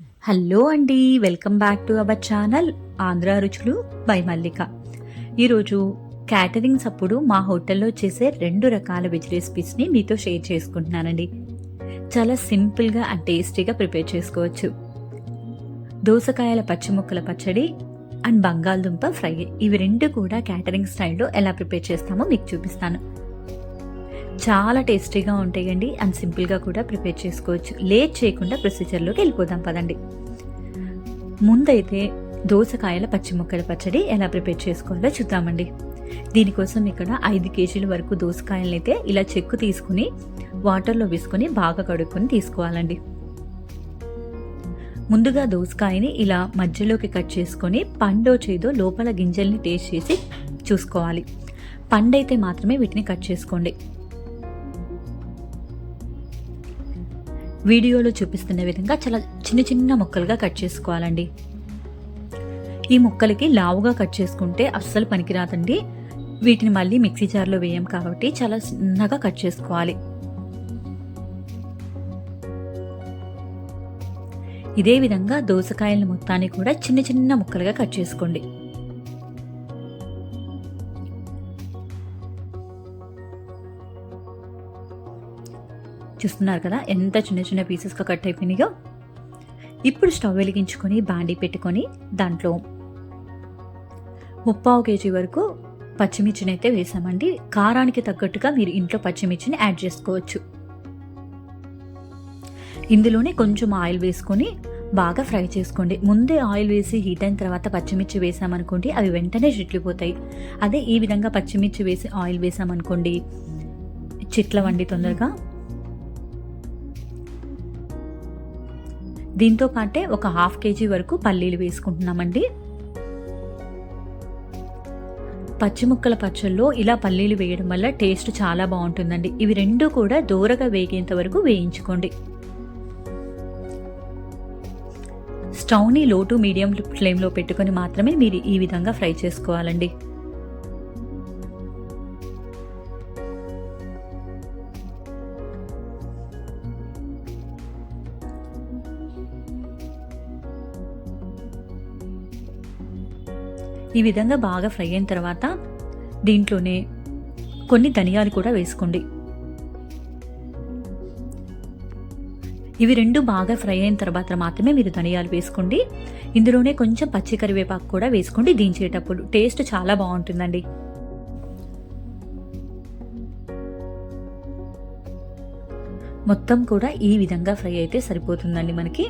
Hello అండి welcome back to our channel Andhra రుచులు by మల్లిక. ఈరోజు క్యాటరింగ్స్ అప్పుడు మా హోటల్లో చేసే రెండు రకాల వెజ్ రెసిపీస్ని మీతో షేర్ చేసుకుంటున్నానండి. చాలా సింపుల్గా అండ్ టేస్టీగా ప్రిపేర్ చేసుకోవచ్చు. దోసకాయల పచ్చి ముక్కల పచ్చడి అండ్ బంగాళదుంప ఫ్రై ఇవి రెండు కూడా క్యాటరింగ్ స్టైల్లో ఎలా ప్రిపేర్ చేస్తామో మీకు చూపిస్తాను. చాలా టేస్టీగా ఉంటాయండి అండ్ సింపుల్గా కూడా ప్రిపేర్ చేసుకోవచ్చు. లేట్ చేయకుండా ప్రొసీజర్లోకి వెళ్ళిపోదాం పదండి. ముందైతే దోసకాయల పచ్చి ముక్కల పచ్చడి ఎలా ప్రిపేర్ చేసుకోవాలో చూద్దామండి. దీనికోసం ఇక్కడ ఐదు కేజీల వరకు దోసకాయలను అయితే ఇలా చెక్కు తీసుకుని వాటర్లో వేసుకొని బాగా కడుక్కొని తీసుకోవాలండి. ముందుగా దోసకాయని ఇలా మధ్యలోకి కట్ చేసుకొని పండో చేదో లోపల గింజల్ని టేస్ట్ చేసి చూసుకోవాలి. పండైతే మాత్రమే వీటిని కట్ చేసుకోండి. వీడియోలో చూపిస్తున్న విధంగా చాలా చిన్న చిన్న ముక్కలుగా కట్ చేసుకోవాలండి. ఈ ముక్కలకి లావుగా కట్ చేసుకుంటే అస్సలు పనికిరాదండి. వీటిని మళ్ళీ మిక్సీ జార్లో వేయం కాబట్టి చాలా చిన్నగా కట్ చేసుకోవాలి. ఇదే విధంగా దోసకాయల మొత్తాన్ని కూడా చిన్న చిన్న ముక్కలుగా కట్ చేసుకోండి. చూస్తున్నారు కదా ఎంత చిన్న చిన్న పీసెస్గా కట్ అయిపోయినాయో. ఇప్పుడు స్టవ్ వెలిగించుకొని బాండీ పెట్టుకొని దాంట్లో ముప్పావు కేజీ వరకు పచ్చిమిర్చిని అయితే వేసామండి. కారానికి తగ్గట్టుగా మీరు ఇంట్లో పచ్చిమిర్చిని యాడ్ చేసుకోవచ్చు. ఇందులోనే కొంచెం ఆయిల్ వేసుకొని బాగా ఫ్రై చేసుకోండి. ముందే ఆయిల్ వేసి హీట్ అయిన తర్వాత పచ్చిమిర్చి వేసామనుకోండి అవి వెంటనే చిట్లిపోతాయి. అదే ఈ విధంగా పచ్చిమిర్చి వేసి ఆయిల్ వేసామనుకోండి చిట్ల వండి తొందరగా దీంతో పాటే ఒక హాఫ్ కేజీ వరకు పల్లీలు వేసుకుంటున్నామండి. పచ్చి ముక్కల పచ్చల్లో ఇలా పల్లీలు వేయడం వల్ల టేస్ట్ చాలా బాగుంటుందండి. ఇవి రెండు కూడా దూరగా వేగేంత వరకు వేయించుకోండి. స్టవ్ని లో టు మీడియం ఫ్లేమ్లో పెట్టుకొని మాత్రమే మీరు ఈ విధంగా ఫ్రై చేసుకోవాలండి. ఈ విధంగా బాగా ఫ్రై అయిన తర్వాత దీంట్లోనే కొన్ని ధనియాలు కూడా వేసుకోండి. ఇవి రెండు బాగా ఫ్రై అయిన తర్వాత మాత్రమే మీరు ధనియాలు వేసుకోండి. ఇందులోనే కొంచెం పచ్చి కరివేపాకు కూడా వేసుకోండి దించేటప్పుడు. టేస్ట్ చాలా బాగుంటుందండి. మొత్తం కూడా ఈ విధంగా ఫ్రై అయితే సరిపోతుందండి మనకి.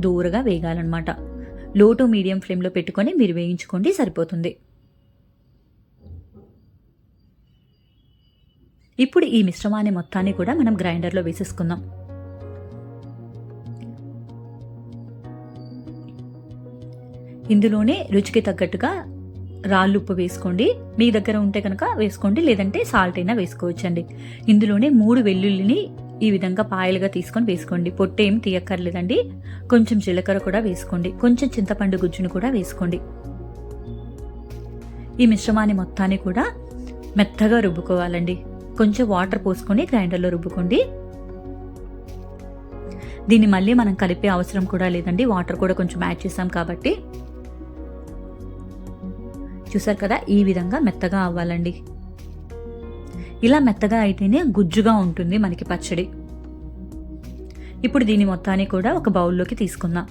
దూరగా వేగాలన్నమాట. లో టు మీడియం ఫ్లేమ్లో పెట్టుకొని మీరు వేయించుకోండి సరిపోతుంది. ఇప్పుడు ఈ మిశ్రమాన్ని మొత్తాన్ని కూడా మనం గ్రైండర్లో వేసేసుకుందాం. ఇందులోనే రుచికి తగ్గట్టుగా రాళ్ళు ఉప్పు వేసుకోండి. మీ దగ్గర ఉంటే కనుక వేసుకోండి లేదంటే సాల్ట్ అయినా వేసుకోవచ్చండి. ఇందులోనే మూడు వెల్లుల్లిని ఈ విధంగా పాయలుగా తీసుకొని వేసుకోండి. పొట్టు ఏం తీయక్కర్లేదండి. కొంచెం జీలకర్ర కూడా వేసుకోండి. కొంచెం చింతపండు గుజ్జును కూడా వేసుకోండి. ఈ మిశ్రమాన్ని మొత్తాన్ని కూడా మెత్తగా రుబ్బుకోవాలండి. కొంచెం వాటర్ పోసుకొని గ్రైండర్లో రుబ్బుకోండి. దీన్ని మళ్ళీ మనం కలిపే అవసరం కూడా లేదండి. వాటర్ కూడా కొంచెం యాడ్ చేసాం కాబట్టి. చూసారు కదా? ఈ విధంగా మెత్తగా అవ్వాలండి. ఇలా మెత్తగా అయితేనే గుజ్జుగా ఉంటుంది మనకి పచ్చడి. ఇప్పుడు దీని మొత్తాన్ని కూడా ఒక బౌల్లోకి తీసుకుందాం.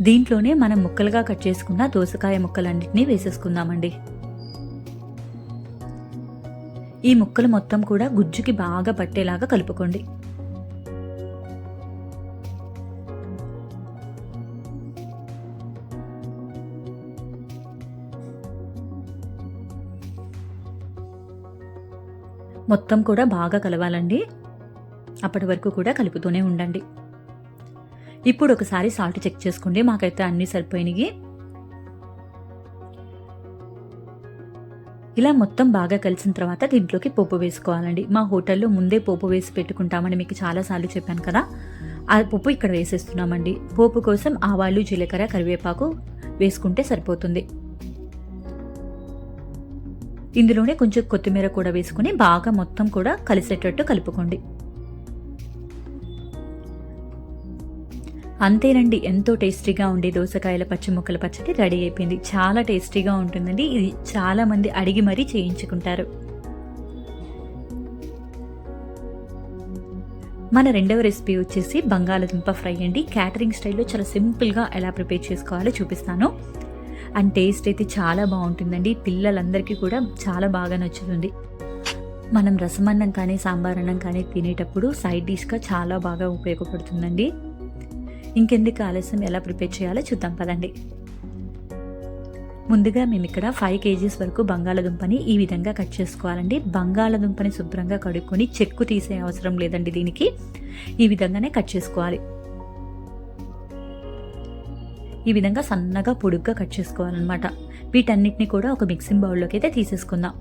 దీంట్లోనే మనం ముక్కలుగా కట్ చేసుకున్న దోసకాయ ముక్కలన్నింటినీ వేసేసుకుందామండి. ఈ ముక్కలు మొత్తం కూడా గుజ్జుకి బాగా పట్టేలాగా కలుపుకోండి. మొత్తం కూడా బాగా కలవాలండి. అప్పటి వరకు కూడా కలుపుతూనే ఉండండి. ఇప్పుడు ఒకసారి సాల్ట్ చెక్ చేసుకోండి. మాకైతే అన్నీ సరిపోయినాయి. ఇలా మొత్తం బాగా కలిసిన తర్వాత దీంట్లోకి పోపు వేసుకోవాలండి. మా హోటల్లో ముందే పోపు వేసి పెట్టుకుంటామని మీకు చాలాసార్లు చెప్పాను కదా. ఆ పోపు ఇక్కడ వేసేస్తున్నామండి. పోపు కోసం ఆవాలు జీలకర్ర కరివేపాకు వేసుకుంటే సరిపోతుంది. ఇందులోనే కొంచెం కొత్తిమీర కూడా వేసుకుని బాగా మొత్తం కూడా కలిసేటట్టు కలుపుకోండి. అంతేనండి ఎంతో టేస్టీగా ఉండే దోసకాయల పచ్చి ముక్కల పచ్చడి రెడీ అయిపోయింది. చాలా టేస్టీగా ఉంటుందండి. ఇది చాలా మంది అడిగి మరీ చేయించుకుంటారు. మన రెండవ రెసిపీ వచ్చేసి బంగాళదుంప ఫ్రై అండి. క్యాటరింగ్ స్టైల్లో చాలా సింపుల్గా ఎలా ప్రిపేర్ చేసుకోవాలో చూపిస్తాను. అండ్ టేస్ట్ అయితే చాలా బాగుంటుందండి. పిల్లలందరికీ కూడా చాలా బాగా నచ్చుతుంది. మనం రసమన్నం కానీ సాంబార్ అన్నం కానీ తినేటప్పుడు సైడ్ డిష్గా చాలా బాగా ఉపయోగపడుతుందండి. ఇంకెందుకు ఆలస్యం? ఎలా ప్రిపేర్ చేయాలో చూద్దాం పదండి. ముందుగా మేము ఇక్కడ ఫైవ్ కేజీస్ వరకు బంగాళదుంపని ఈ విధంగా కట్ చేసుకోవాలండి. బంగాళదుంపని శుభ్రంగా కడుక్కొని చెక్కు తీసే అవసరం లేదండి దీనికి. ఈ విధంగానే కట్ చేసుకోవాలి. ఈ విధంగా సన్నగా పొడుగ్గా కట్ చేసుకోవాలన్నమాట. వీటన్నిటిని కూడా ఒక మిక్సింగ్ బౌల్లోకి అయితే తీసేసుకుందాం.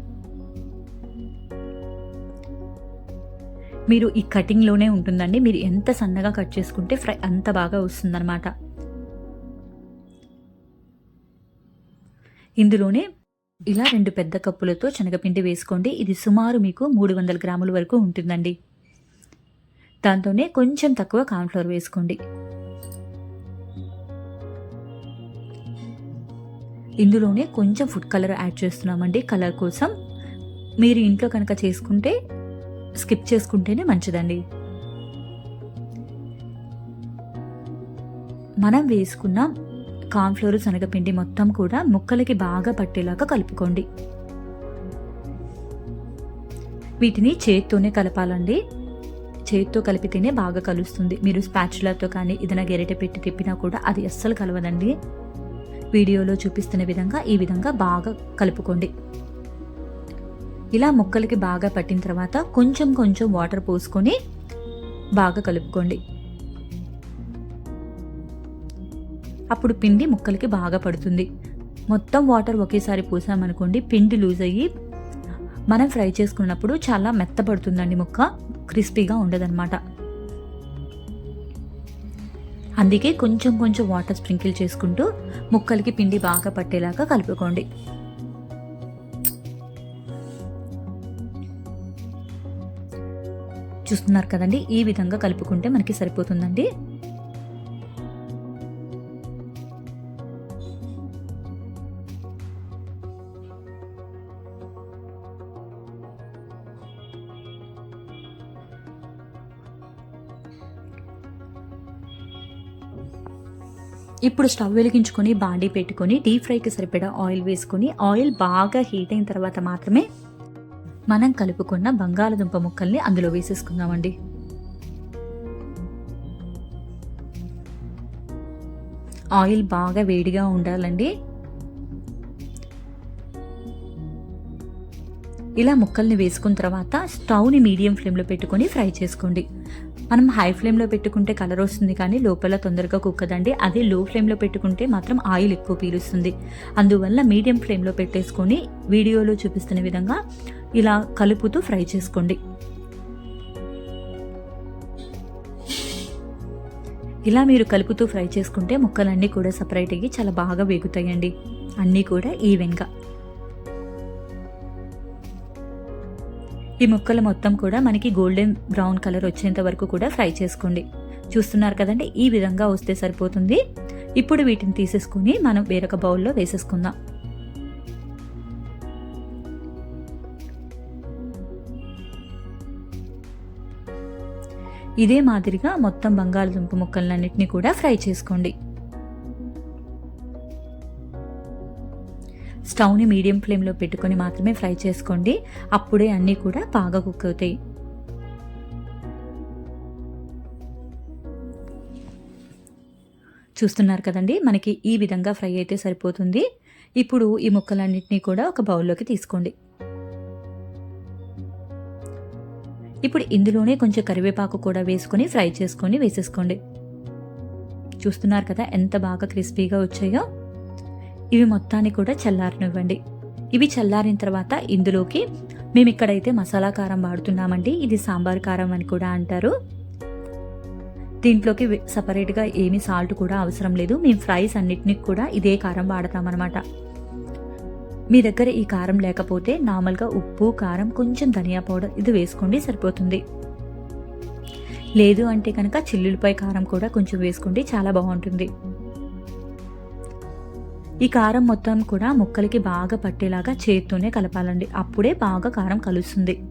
మీరు ఈ కటింగ్లోనే ఉంటుందండి. మీరు ఎంత సన్నగా కట్ చేసుకుంటే ఫ్రై అంత బాగా వస్తుందన్నమాట. ఇందులోనే ఇలా రెండు పెద్ద కప్పులతో శనగపిండి వేసుకోండి. ఇది సుమారు మీకు మూడు వందల గ్రాముల వరకు ఉంటుందండి. దాంతోనే కొంచెం తక్కువ కార్న్ఫ్లవర్ వేసుకోండి. ఇందులోనే కొంచెం ఫుడ్ కలర్ యాడ్ చేస్తున్నామండి కలర్ కోసం. మీరు ఇంట్లో కనుక చేసుకుంటే స్కిప్ చేసుకుంటేనే మంచిదండి. మనం వేసుకున్న కార్న్ఫ్లోర్ శనగపిండి మొత్తం కూడా ముక్కలకి బాగా పట్టేలాగా కలుపుకోండి. వీటిని చేత్తోనే కలపాలండి. చేత్తో కలిపితేనే బాగా కలుస్తుంది. మీరు స్పాచులతో కానీ ఏదైనా గెరిట పెట్టి తిప్పినా కూడా అది అస్సలు కలవదండి. వీడియోలో చూపిస్తున్న విధంగా ఈ విధంగా బాగా కలుపుకోండి. ఇలా ముక్కలకి బాగా పట్టిన తర్వాత కొంచెం కొంచెం వాటర్ పోసుకొని బాగా కలుపుకోండి. అప్పుడు పిండి ముక్కలకి బాగా పడుతుంది. మొత్తం వాటర్ ఒకేసారి పోసామనుకోండి పిండి లూజ్ అయ్యి మనం ఫ్రై చేసుకున్నప్పుడు చాలా మెత్తపడుతుందండి ముక్క క్రిస్పీగా ఉండదన్నమాట. అందుకే కొంచెం కొంచెం వాటర్ స్ప్రింకిల్ చేసుకుంటూ ముక్కలకి పిండి బాగా పట్టేలాగా కలుపుకోండి. చూస్తున్నారు కదండి? ఈ విధంగా కలుపుకుంటే మనకి సరిపోతుందండి. ఇప్పుడు స్టవ్ వెలిగించుకొని బాండీ పెట్టుకొని డీప్ ఫ్రైకి సరిపడా ఆయిల్ వేసుకొని ఆయిల్ బాగా హీట్ అయిన తర్వాత మాత్రమే మనం కలుపుకున్న బంగాళదుంప ముక్కల్ని అందులో వేసేసుకుందామండి. ఆయిల్ బాగా వేడిగా ఉండాలండి. ఇలా ముక్కల్ని వేసుకున్న తర్వాత స్టవ్ని మీడియం ఫ్లేమ్లో పెట్టుకొని ఫ్రై చేసుకోండి. మనం హై ఫ్లేమ్లో పెట్టుకుంటే కలర్ వస్తుంది కానీ లోపల తొందరగా కుక్కదండి. అదే లో ఫ్లేమ్లో పెట్టుకుంటే మాత్రం ఆయిల్ ఎక్కువ పీలుస్తుంది. అందువల్ల మీడియం ఫ్లేమ్లో పెట్టేసుకొని వీడియోలో చూపిస్తున్న విధంగా ఇలా కలుపుతూ ఫ్రై చేసుకోండి. ఇలా మీరు కలుపుతూ ఫ్రై చేసుకుంటే ముక్కలన్నీ కూడా సపరేట్ అయ్యి చాలా బాగా వేగుతాయండి. అన్నీ కూడా ఈవెన్గా. ఈ ముక్కలు మొత్తం కూడా మనకి గోల్డెన్ బ్రౌన్ కలర్ వచ్చేంత వరకు కూడా ఫ్రై చేసుకోండి. చూస్తున్నారు కదండి? ఈ విధంగా వస్తే సరిపోతుంది. ఇప్పుడు వీటిని తీసేసుకుని మనం వేరొక బౌల్లో వేసేసుకుందాం. ఇదే మాదిరిగా మొత్తం బంగాళదుంప ముక్కలన్నింటినీ కూడా ఫ్రై చేసుకోండి. స్టవ్ని మీడియం ఫ్లేమ్లో పెట్టుకొని మాత్రమే ఫ్రై చేసుకోండి. అప్పుడే అన్నీ కూడా బాగా కుక్ అవుతాయి. చూస్తున్నారు కదండి మనకి ఈ విధంగా ఫ్రై అయితే సరిపోతుంది. ఇప్పుడు ఈ ముక్కలన్నింటినీ కూడా ఒక బౌల్లోకి తీసుకోండి. ఇప్పుడు ఇందులోనే కొంచెం కరివేపాకు కూడా వేసుకొని ఫ్రై చేసుకొని వేసేసుకోండి. చూస్తున్నారు కదా ఎంత బాగా క్రిస్పీగా వచ్చాయో. ఇవి మొత్తాన్ని కూడా చల్లారనివ్వండి. ఇవి చల్లారిన తర్వాత ఇందులోకి మేము ఇక్కడైతే మసాలా కారం వాడుతున్నామండి. ఇది సాంబార్ కారం అని కూడా అంటారు. దీంట్లోకి సపరేట్గా ఏమీ సాల్ట్ కూడా అవసరం లేదు. మేము ఫ్రైస్ అన్నిటినీ కూడా ఇదే కారం వాడతామన్నమాట. మీ దగ్గర ఈ కారం లేకపోతే నార్మల్గా ఉప్పు కారం కొంచెం ధనియా పౌడర్ ఇది వేసుకోండి సరిపోతుంది. లేదు అంటే కనుక చిల్లులపై కారం కూడా కొంచెం వేసుకోండి చాలా బాగుంటుంది. ఈ కారం మొత్తం కూడా ముక్కలకి బాగా పట్టేలాగా చేత్తోనే కలపాలండి. అప్పుడే బాగా కారం కలుస్తుంది.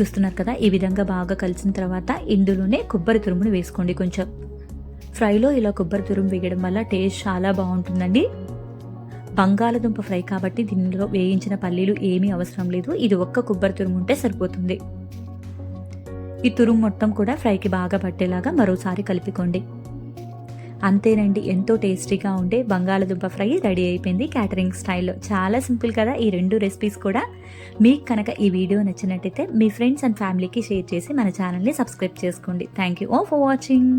చూస్తున్నారు కదా ఈ విధంగా బాగా కలిసిన తర్వాత ఇందులోనే కొబ్బరి తురుమును వేసుకోండి కొంచెం. ఫ్రైలో ఇలా కొబ్బరి తురుము వేయడం వల్ల టేస్ట్ చాలా బాగుంటుందండి. బంగాళదుంప ఫ్రై కాబట్టి దీనిలో వేయించిన పల్లీలు ఏమీ అవసరం లేదు. ఇది ఒక్క కొబ్బరి తురుము ఉంటే సరిపోతుంది. ఈ తురుము మొత్తం కూడా ఫ్రైకి బాగా పట్టేలాగా మరోసారి కలిపికోండి. అంతేనండి ఎంతో టేస్టీగా ఉండే బంగాళదుంప ఫ్రై రెడీ అయిపోయింది క్యాటరింగ్ స్టైల్లో. చాలా సింపుల్ కదా ఈ రెండు రెసిపీస్ కూడా. మీకు కనుక ఈ వీడియో నచ్చినట్టయితే మీ ఫ్రెండ్స్ అండ్ ఫ్యామిలీకి షేర్ చేసి మన ఛానల్ని సబ్స్క్రైబ్ చేసుకోండి. Thank you oh for watching.